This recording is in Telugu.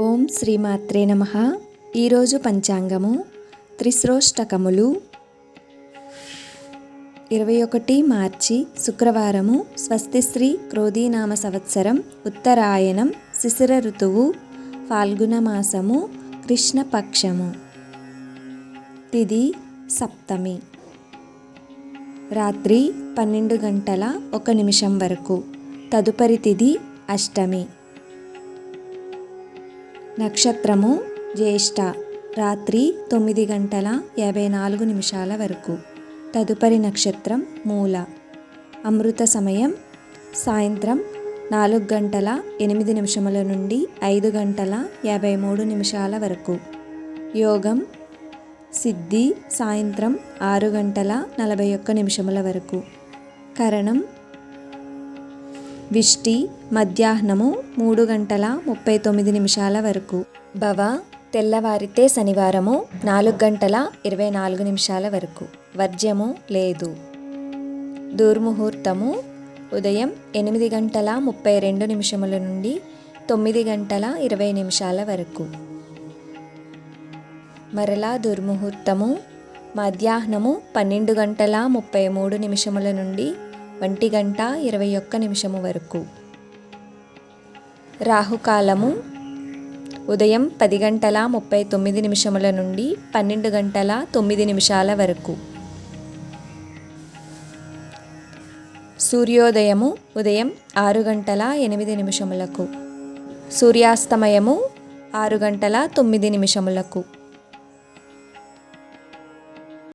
ఓం శ్రీమాత్రే నమ. ఈరోజు పంచాంగము త్రిశ్రోష్టకములు. ఇరవై ఒకటి మార్చి శుక్రవారము స్వస్తిశ్రీ క్రోధీనామ సంవత్సరం ఉత్తరాయణం శిశిర ఋతువు ఫాల్గుణ మాసము కృష్ణపక్షము. తిది సప్తమి. రాత్రి పన్నెండు గంటల ఒక నిమిషం వరకు. తదుపరి తిది అష్టమి. నక్షత్రము జ్యేష్ఠ. రాత్రి తొమ్మిది గంటల యాభై నాలుగు నిమిషాల వరకు. తదుపరి నక్షత్రం మూల. అమృత సమయం సాయంత్రం నాలుగు గంటల ఎనిమిది నిమిషముల నుండి ఐదు గంటల యాభై మూడు నిమిషాల వరకు. యోగం సిద్ధి సాయంత్రం ఆరు గంటల నలభై ఒక్క నిమిషముల వరకు. కరణం విష్టి మధ్యాహ్నము మూడు గంటల ముప్పై తొమ్మిది నిమిషాల వరకు. భవ తెల్లవారితే శనివారము నాలుగు గంటల ఇరవై నాలుగు నిమిషాల వరకు. వర్జ్యము లేదు. దుర్ముహూర్తము ఉదయం ఎనిమిది గంటల ముప్పై రెండు నిమిషముల నుండి తొమ్మిది గంటల ఇరవై నిమిషాల వరకు. మరలా దుర్ముహూర్తము మధ్యాహ్నము పన్నెండు గంటల ముప్పై మూడు నిమిషముల నుండి ఒంటి గంట ఇరవై ఒక్క నిమిషము వరకు. రాహుకాలము ఉదయం పది గంటల ముప్పై తొమ్మిది నిమిషముల నుండి పన్నెండు గంటల తొమ్మిది నిమిషాల వరకు. సూర్యోదయము ఉదయం ఆరు గంటల ఎనిమిది నిమిషములకు. సూర్యాస్తమయము ఆరు గంటల తొమ్మిది నిమిషములకు.